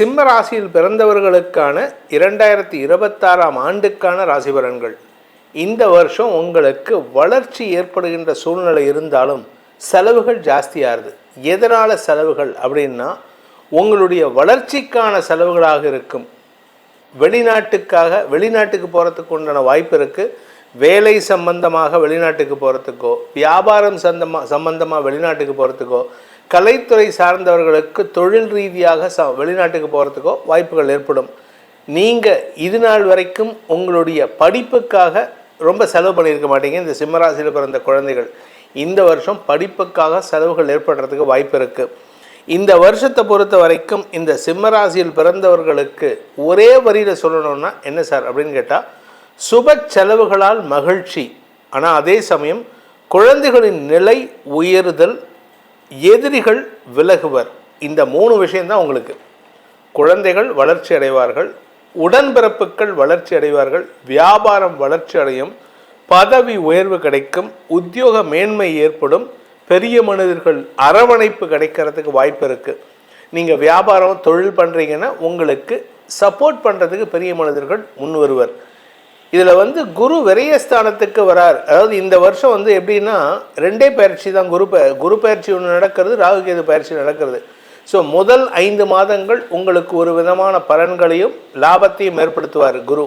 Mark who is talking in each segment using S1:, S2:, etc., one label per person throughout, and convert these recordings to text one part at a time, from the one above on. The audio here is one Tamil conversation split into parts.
S1: சிம்ம ராசியில் பிறந்தவர்களுக்கான இரண்டாயிரத்தி இருபத்தாறாம் ஆண்டுக்கான ராசி பலன்கள் இந்த வருஷம் உங்களுக்கு வளர்ச்சி ஏற்படுகின்ற சூழ்நிலை இருந்தாலும் செலவுகள் ஜாஸ்தியாகுது. எதனால் செலவுகள் அப்படின்னா உங்களுடைய வளர்ச்சிக்கான செலவுகளாக இருக்கும். வெளிநாட்டுக்காக வெளிநாட்டுக்கு போகிறதுக்கு உண்டான வாய்ப்பு இருக்குது வேலை சம்பந்தமாக வெளிநாட்டுக்கு போகிறதுக்கோ வியாபாரம் சந்தமாக சம்பந்தமாக வெளிநாட்டுக்கு போகிறதுக்கோ கலைத்துறை சார்ந்தவர்களுக்கு தொழில் ரீதியாக ச வெளிநாட்டுக்கு போகிறதுக்கோ வாய்ப்புகள் ஏற்படும். நீங்கள் இது நாள் வரைக்கும் உங்களுடைய படிப்புக்காக ரொம்ப செலவு பண்ணியிருக்க மாட்டீங்க. இந்த சிம்மராசியில் பிறந்த குழந்தைகள். இந்த வருஷம் படிப்புக்காக செலவுகள் ஏற்படுறதுக்கு வாய்ப்பு இருக்குது இந்த வருஷத்தை பொறுத்த வரைக்கும் இந்த சிம்மராசியில் பிறந்தவர்களுக்கு ஒரே வரியில் சொல்லணும்னா என்ன சார் அப்படின்னு கேட்டால் சுப செலவுகளால் மகிழ்ச்சி. ஆனால் அதே சமயம் குழந்தைகளின் நிலை உயருதல் எதிரிகள் விலகுவர். இந்த மூணு விஷயந்தான் உங்களுக்கு. குழந்தைகள் வளர்ச்சி அடைவார்கள் உடன்பிறப்புகள் வளர்ச்சி அடைவார்கள் வியாபாரம் வளர்ச்சி அடையும் பதவி உயர்வு கிடைக்கும் உத்தியோக மேன்மை ஏற்படும் பெரிய மனிதர்கள் அரவணைப்பு கிடைக்கிறதுக்கு வாய்ப்பு இருக்குது நீங்கள் வியாபாரம் தொழில் பண்ணுறீங்கன்னா உங்களுக்கு சப்போர்ட் பண்ணுறதுக்கு பெரிய மனிதர்கள் முன் வருவர் இதில் வந்து குரு விரயஸ்தானத்துக்கு வரார். அதாவது இந்த வருஷம் வந்து எப்படின்னா ரெண்டே பயிற்சி தான் குரு குரு பயிற்சி ஒன்று நடக்கிறது ராகுகேது பயிற்சி நடக்கிறது. ஸோ முதல் ஐந்து மாதங்கள் உங்களுக்கு ஒரு விதமான பலன்களையும் லாபத்தையும் ஏற்படுத்துவார் குரு.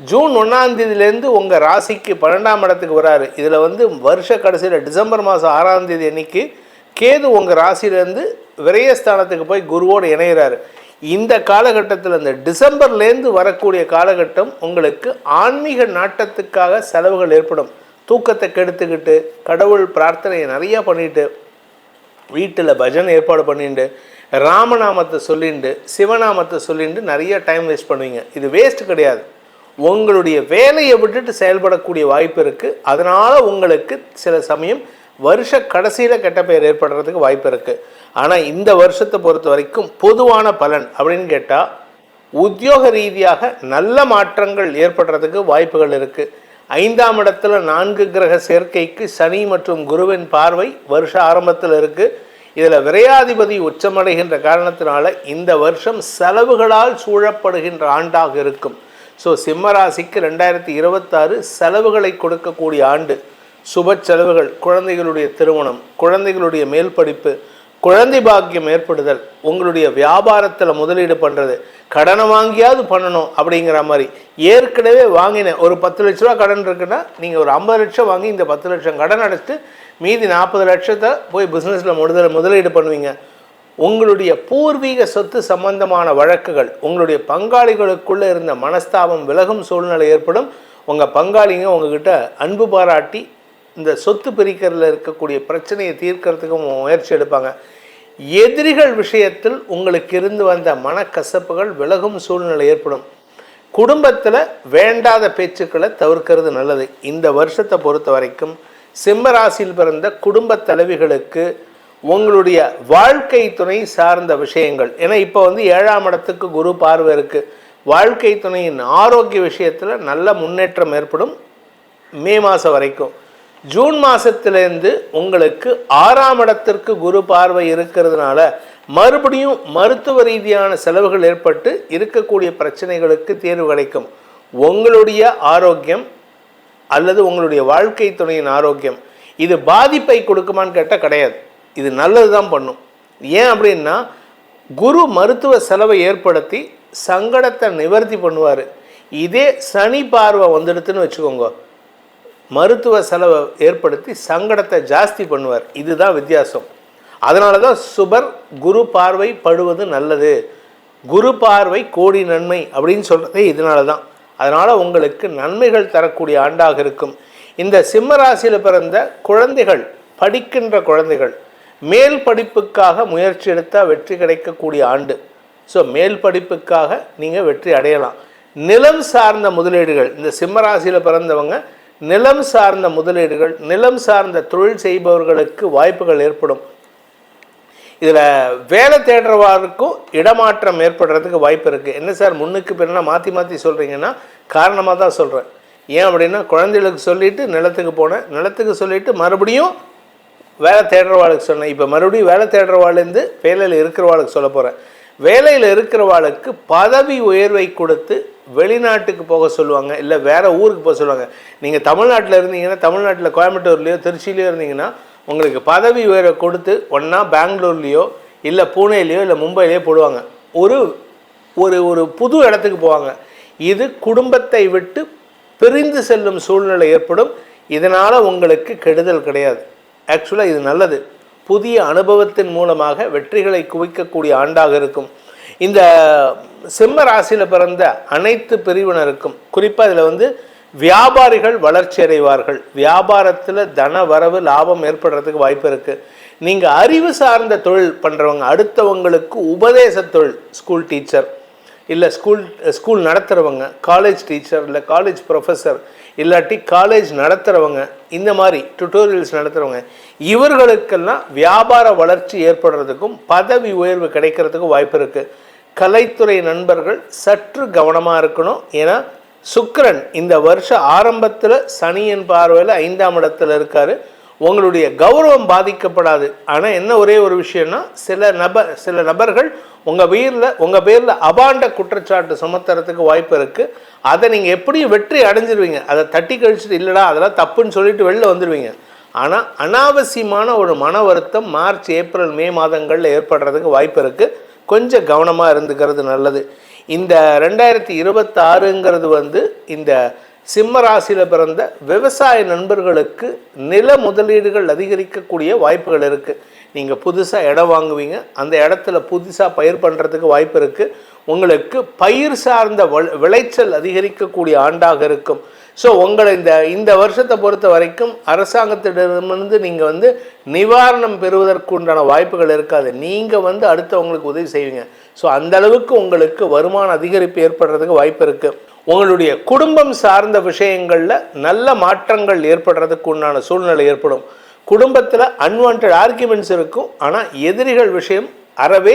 S1: ஜூன் ஒன்றாம் தேதியிலேருந்து உங்கள் ராசிக்கு பன்னெண்டாம் இடத்துக்கு வராரு. இதில் வந்து வருஷ கடைசியில் டிசம்பர் மாதம் ஆறாம் தேதி அன்னைக்கு கேது உங்கள் ராசியிலேருந்து விரயஸ்தானத்துக்கு போய் குருவோடு இணைகிறாரு இந்த காலகட்டத்தில் இந்த டிசம்பர்லேருந்து வரக்கூடிய காலகட்டம் உங்களுக்கு ஆன்மீக நாட்டத்துக்காக செலவுகள் ஏற்படும். தூக்கத்தை கெடுத்துக்கிட்டு கடவுள் பிரார்த்தனையை நிறையா பண்ணிட்டு வீட்டில் பஜனை ஏற்பாடு பண்ணிட்டு ராமநாமத்தை சொல்லிண்டு சிவநாமத்தை சொல்லிட்டு நிறைய டைம் வேஸ்ட் பண்ணுவீங்க. இது வேஸ்ட் கிடையாது. உங்களுடைய வேலையை விட்டுட்டு செயல்படக்கூடிய வாய்ப்பு இருக்குது அதனால் உங்களுக்கு சில சமயம் வருஷ கடைசியில் கெட்ட பெயர் ஏற்படுறதுக்கு வாய்ப்பு இருக்குது ஆனால் இந்த வருஷத்தை பொறுத்த வரைக்கும் பொதுவான பலன் அப்படின்னு கேட்டால் உத்தியோக ரீதியாக நல்ல மாற்றங்கள் ஏற்படுறதுக்கு வாய்ப்புகள் இருக்குது ஐந்தாம் இடத்துல நான்கு கிரக சேர்க்கைக்கு சனி மற்றும் குருவின் பார்வை வருஷ ஆரம்பத்தில் இருக்குது இதில் விரையாதிபதி உச்சமடைகின்ற காரணத்தினால இந்த வருஷம் செலவுகளால் சூழப்படுகின்ற ஆண்டாக இருக்கும். ஸோ சிம்மராசிக்கு ரெண்டாயிரத்தி இருபத்தாறு செலவுகளை கொடுக்கக்கூடிய ஆண்டு. சுப செலவுகள் குழந்தைகளுடைய திருமணம் குழந்தைகளுடைய மேல் படிப்பு குழந்தை பாக்கியம் ஏற்படுதல் உங்களுடைய வியாபாரத்தில் முதலீடு பண்ணுறது கடனை வாங்கியாவது பண்ணணும் அப்படிங்கிற மாதிரி. ஏற்கனவே வாங்கின ஒரு பத்து லட்ச ரூபா கடன் இருக்குன்னா நீங்கள் ஒரு ஐம்பது லட்சம் வாங்கி இந்த பத்து லட்சம் கடன் அடைச்சிட்டு மீதி நாற்பது லட்சத்தை போய் பிஸ்னஸில் முதல் முதலீடு பண்ணுவீங்க. உங்களுடைய பூர்வீக சொத்து சம்பந்தமான வழக்குகள் உங்களுடைய பங்காளிகளுக்குள்ளே இருந்த மனஸ்தாபம் விலகும் சூழ்நிலை ஏற்படும். உங்கள் பங்காளிங்க உங்ககிட்ட அன்பு பாராட்டி இந்த சொத்து பிரிக்கிறதுல இருக்கக்கூடிய பிரச்சனையை தீர்க்கறதுக்கு முயற்சி எடுப்பாங்க. எதிரிகள் விஷயத்தில் உங்களுக்கு இருந்து வந்த மனக்கசப்புகள் விலகும் சூழ்நிலை ஏற்படும். குடும்பத்தில் வேண்டாத பேச்சுக்களை தவிர்க்கிறது நல்லது. இந்த வருஷத்தை பொறுத்த வரைக்கும் சிம்மராசியில் பிறந்த குடும்ப தலைவிகளுக்கு உங்களுடைய வாழ்க்கை துணை சார்ந்த விஷயங்கள். ஏன்னா இப்போ வந்து ஏழாம் இடத்துக்கு குரு பார்வை இருக்குது வாழ்க்கை துணையின் ஆரோக்கிய விஷயத்தில் நல்ல முன்னேற்றம் ஏற்படும் மே மாதம் வரைக்கும். ஜூன் மாதத்துலேருந்து உங்களுக்கு ஆறாம் இடத்திற்கு குரு பார்வை இருக்கிறதுனால மறுபடியும் மருத்துவ ரீதியான செலவுகள் ஏற்பட்டு இருக்கக்கூடிய பிரச்சனைகளுக்கு தீர்வு கிடைக்கும். உங்களுடைய ஆரோக்கியம் அல்லது உங்களுடைய வாழ்க்கை துணையின் ஆரோக்கியம் இது பாதிப்பை கொடுக்குமான்னு கேட்டால் கிடையாது. இது நல்லது தான் பண்ணும். ஏன் அப்படின்னா குரு மருத்துவ செலவை ஏற்படுத்தி சங்கடத்தை நிவர்த்தி பண்ணுவார். இதே சனி பார்வை வந்துடுதுன்னு வச்சுக்கோங்க. மருத்துவ செலவை ஏற்படுத்தி சங்கடத்தை ஜாஸ்தி பண்ணுவார். இதுதான் வித்தியாசம். அதனால தான் சுபர் குரு பார்வை படுவது நல்லது. குரு பார்வை கோடி நன்மை அப்படின்னு சொல்கிறதே இதனால தான் அதனால் உங்களுக்கு நன்மைகள் தரக்கூடிய ஆண்டாக இருக்கும். இந்த சிம்ம ராசியில் பிறந்த குழந்தைகள் படிக்கின்ற குழந்தைகள் மேல் படிப்புக்காக முயற்சி எடுத்தால் வெற்றி கிடைக்கக்கூடிய ஆண்டு. ஸோ மேல் படிப்புக்காக நீங்கள் வெற்றி அடையலாம். நிலம் சார்ந்த முதலீடுகள் இந்த சிம்ம ராசியில் பிறந்தவங்க நிலம் சார்ந்த முதலீடுகள் நிலம் சார்ந்த தொழில் செய்பவர்களுக்கு வாய்ப்புகள் ஏற்படும். இதில் வேலை தேடுறவாருக்கும் இடமாற்றம் ஏற்படுறதுக்கு வாய்ப்பு இருக்குது என்ன சார் முன்னுக்கு பின்னா மாற்றி மாற்றி சொல்கிறீங்கன்னா காரணமாக தான் சொல்கிறேன் ஏன் அப்படின்னா குழந்தைகளுக்கு சொல்லிவிட்டு நிலத்துக்கு போனேன். நிலத்துக்கு சொல்லிவிட்டு மறுபடியும் வேலை தேடுறவாளுக்கு சொன்னேன். இப்போ மறுபடியும் வேலை தேடுறவாளுலேருந்து வேலையில் இருக்கிறவாளுக்கு சொல்ல போகிறேன் வேலையில் இருக்கிறவாளுக்கு பதவி உயர்வை கொடுத்து வெளிநாட்டுக்கு போக சொல்லுவாங்க இல்லை வேறு ஊருக்கு போக சொல்லுவாங்க. நீங்கள் தமிழ்நாட்டில் இருந்தீங்கன்னா தமிழ்நாட்டில் கோயம்புத்தூர்லேயோ திருச்சியிலையோ இருந்தீங்கன்னா உங்களுக்கு பதவி உயர்வை கொடுத்து ஒன்றா பெங்களூர்லேயோ இல்லை பூனேலேயோ இல்லை மும்பையிலையோ போடுவாங்க. ஒரு ஒரு ஒரு புது இடத்துக்கு போவாங்க. இது குடும்பத்தை விட்டு பிரிந்து செல்லும் சூழ்நிலை ஏற்படும். இதனால் உங்களுக்கு கெடுதல் கிடையாது. ஆக்சுவலாக இது நல்லது. புதிய அனுபவத்தின் மூலமாக வெற்றிகளை குவிக்கக்கூடிய ஆண்டாக இருக்கும். இந்த சிம்ம ராசியில் பிறந்த அனைத்து பிரிவினருக்கும் குறிப்பாக இதில் வந்து வியாபாரிகள் வளர்ச்சி அடைவார்கள். வியாபாரத்தில் தன வரவு லாபம் ஏற்படுறதுக்கு வாய்ப்பு இருக்குது நீங்கள் அறிவு சார்ந்த தொழில் பண்ணுறவங்க அடுத்தவங்களுக்கு உபதேச தொழில் ஸ்கூல் டீச்சர் இல்லை ஸ்கூல் ஸ்கூல் நடத்துகிறவங்க காலேஜ் டீச்சர் இல்லை காலேஜ் ப்ரொஃபஸர் இல்லாட்டி காலேஜ் நடத்துகிறவங்க இந்த மாதிரி டுட்டோரியல்ஸ் நடத்துகிறவங்க இவர்களுக்கெல்லாம் வியாபார வளர்ச்சி ஏற்படுறதுக்கும் பதவி உயர்வு கிடைக்கிறதுக்கும் வாய்ப்பு இருக்குது கலைத்துறை நண்பர்கள் சற்று கவனமாக இருக்கணும். ஏன்னா சுக்கரன் இந்த வருஷ ஆரம்பத்தில் சனியின் பார்வையில் ஐந்தாம் இடத்துல இருக்கார். உங்களுடைய கௌரவம் பாதிக்கப்படாது. ஆனால் என்ன ஒரே ஒரு விஷயம்னா சில நபர் சில நபர்கள் உங்கள் பேரில் உங்கள் பேரில் அபாண்ட குற்றச்சாட்டு சுமத்துறதுக்கு வாய்ப்பு இருக்குது அதை நீங்கள் எப்படியும் வெற்றி அடைஞ்சிருவீங்க? அதை தட்டி கழிச்சிட்டு இல்லைடா அதெல்லாம் தப்புன்னு சொல்லிட்டு வெளில வந்துடுவீங்க ஆனால் அனாவசியமான ஒரு மன வருத்தம் மார்ச் ஏப்ரல் மே மாதங்களில் ஏற்படுறதுக்கு வாய்ப்பு இருக்குது கொஞ்சம் கவனமாக இருந்துக்கிறது நல்லது. இந்த ரெண்டாயிரத்தி இருபத்தாறுங்கிறது வந்து இந்த சிம்ம ராசியில் பிறந்த விவசாய நண்பர்களுக்கு நில முதலீடுகள் அதிகரிக்கக்கூடிய வாய்ப்புகள் இருக்குது நீங்கள் புதுசாக இடம் வாங்குவீங்க. அந்த இடத்துல புதுசாக பயிர் பண்ணுறதுக்கு வாய்ப்பு இருக்குது உங்களுக்கு பயிர் சார்ந்த வள- விளைச்சல் அதிகரிக்கக்கூடிய ஆண்டாக இருக்கும். ஸோ உங்களை இந்த இந்த வருஷத்தை பொறுத்த வரைக்கும் அரசாங்கத்திடமிருந்து நீங்கள் வந்து நிவாரணம் பெறுவதற்கு உண்டான வாய்ப்புகள் இருக்காது. நீங்கள் வந்து அடுத்தவங்களுக்கு உதவி செய்வீங்க. ஸோ அந்த அளவுக்கு உங்களுக்கு வருமான அதிகரிப்பு ஏற்படுறதுக்கு வாய்ப்பு இருக்குது உங்களுடைய குடும்பம் சார்ந்த விஷயங்களில் நல்ல மாற்றங்கள் ஏற்படுறதுக்கு உண்டான சூழ்நிலை ஏற்படும். குடும்பத்தில் அன்வான்ட் ஆர்குமெண்ட்ஸ் இருக்கும். ஆனால் எதிரிகள் விஷயம் அறவே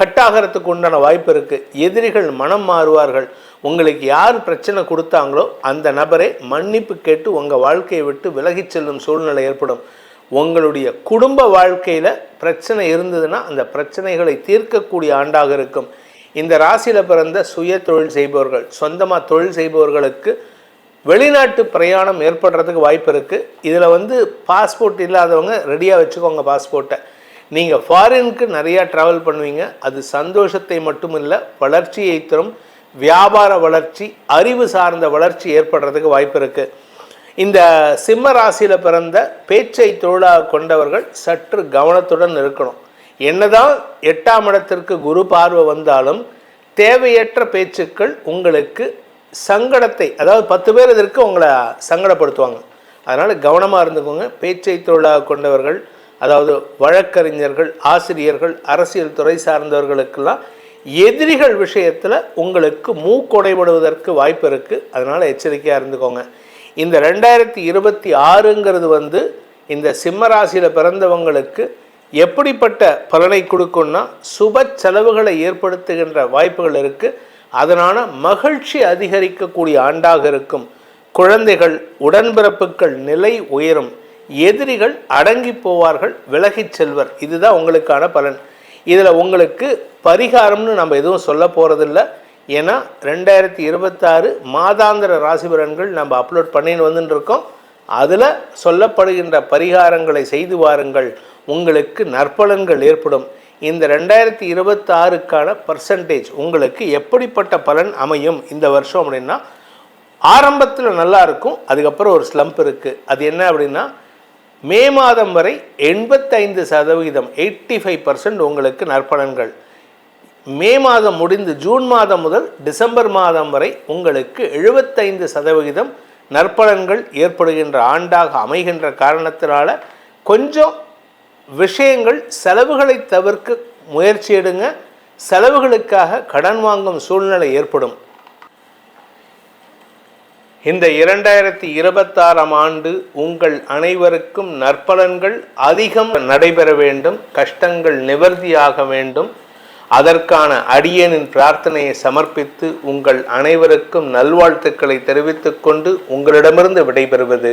S1: கட்டாகிறதுக்கு உண்டான வாய்ப்பு இருக்குது எதிரிகள் மனம் மாறுவார்கள். உங்களுக்கு யார் பிரச்சனை கொடுத்தாங்களோ அந்த நபரை மன்னிப்பு கேட்டு உங்கள் வாழ்க்கையை விட்டு விலகிச் செல்லும் சூழ்நிலை ஏற்படும். உங்களுடைய குடும்ப வாழ்க்கையில் பிரச்சனை இருந்ததுன்னா அந்த பிரச்சனைகளை தீர்க்கக்கூடிய ஆண்டாக இருக்கும். இந்த ராசியில் பிறந்த சுய தொழில் செய்பவர்கள் சொந்தமாக தொழில் செய்பவர்களுக்கு வெளிநாட்டு பிரயாணம் ஏற்படுறதுக்கு வாய்ப்பு இருக்குது இதில் வந்து பாஸ்போர்ட் இல்லாதவங்க ரெடியாக வச்சுக்கோங்க பாஸ்போர்ட்டை நீங்கள் ஃபாரினுக்கு நிறையா ட்ராவல் பண்ணுவீங்க. அது சந்தோஷத்தை மட்டும் இல்லை வளர்ச்சியை தரும். வியாபார வளர்ச்சி அறிவு சார்ந்த வளர்ச்சி ஏற்படுறதுக்கு வாய்ப்பு இருக்குது இந்த சிம்ம ராசியில் பிறந்த பேச்சை தொழிலாக கொண்டவர்கள் சற்று கவனத்துடன் இருக்கணும். என்னதான் எட்டாம் இடத்திற்கு குரு பார்வை வந்தாலும் தேவையற்ற பேச்சுக்கள் உங்களுக்கு சங்கடத்தை அதாவது பத்து பேர் இதற்கு உங்களை சங்கடப்படுத்துவாங்க. அதனால் கவனமாக இருந்துக்கோங்க. பேச்சை தொழிலாக கொண்டவர்கள் அதாவது வழக்கறிஞர்கள் ஆசிரியர்கள் அரசியல் துறை சார்ந்தவர்களுக்கெல்லாம் எதிரிகள் விஷயத்தில் உங்களுக்கு மூக்கொடைபடுவதற்கு வாய்ப்பு இருக்குது அதனால் எச்சரிக்கையாக இருந்துக்கோங்க. இந்த ரெண்டாயிரத்தி இருபத்தி ஆறுங்கிறது வந்து இந்த சிம்மராசியில் பிறந்தவங்களுக்கு எப்படிப்பட்ட பலனை கொடுக்கும்னா சுப செலவுகளை ஏற்படுத்துகின்ற வாய்ப்புகள் இருக்குது அதனால் மகிழ்ச்சி அதிகரிக்கக்கூடிய ஆண்டாக இருக்கும். குழந்தைகள் உடன்பிறப்புகள் நிலை உயரும். எதிரிகள் அடங்கி போவார்கள். விலகிச் செல்வர். இதுதான் உங்களுக்கான பலன். இதில் உங்களுக்கு பரிகாரம்னு நம்ம எதுவும் சொல்ல போகிறதில்ல ஏன்னா ரெண்டாயிரத்தி இருபத்தாறு மாதாந்திர ராசி பலன்கள் நம்ம அப்லோட் பண்ணின்னு வந்துட்டு இருக்கோம். அதில் சொல்லப்படுகின்ற பரிகாரங்களை செய்து வாருங்கள். உங்களுக்கு நற்பலன்கள் ஏற்படும். இந்த ரெண்டாயிரத்தி இருபத்தாறுக்கான பர்சன்டேஜ் உங்களுக்கு எப்படிப்பட்ட பலன் அமையும் இந்த வருஷம் அப்படின்னா ஆரம்பத்தில் நல்லா இருக்கும் அதுக்கப்புறம் ஒரு ஸ்லம்ப் இருக்குது அது என்ன அப்படின்னா மே மாதம் வரை எண்பத்தைந்து சதவிகிதம் எயிட்டி ஃபைவ் பர்சன்ட் உங்களுக்கு நற்பலன்கள். மே மாதம் முடிந்து ஜூன் மாதம் முதல் டிசம்பர் மாதம் வரை உங்களுக்கு எழுபத்தைந்து சதவிகிதம் நற்பலன்கள் ஏற்படுகின்ற ஆண்டாக அமைகின்ற காரணத்தினால கொஞ்சம் விஷயங்கள் செலவுகளை தவிர்க்க முயற்சி எடுங்க. செலவுகளுக்காக கடன் வாங்கும் சூழ்நிலை ஏற்படும். இந்த இரண்டாயிரத்தி இருபத்தாறாம் ஆண்டு உங்கள் அனைவருக்கும் நற்பலன்கள் அதிகம் நடைபெற வேண்டும். கஷ்டங்கள் நிவர்த்தியாக வேண்டும். அதற்கான அடியனின் பிரார்த்தனையை சமர்ப்பித்து உங்கள் அனைவருக்கும் நல்வாழ்த்துக்களை தெரிவித்துக்கொண்டு உங்களிடமிருந்து விடைபெறுவது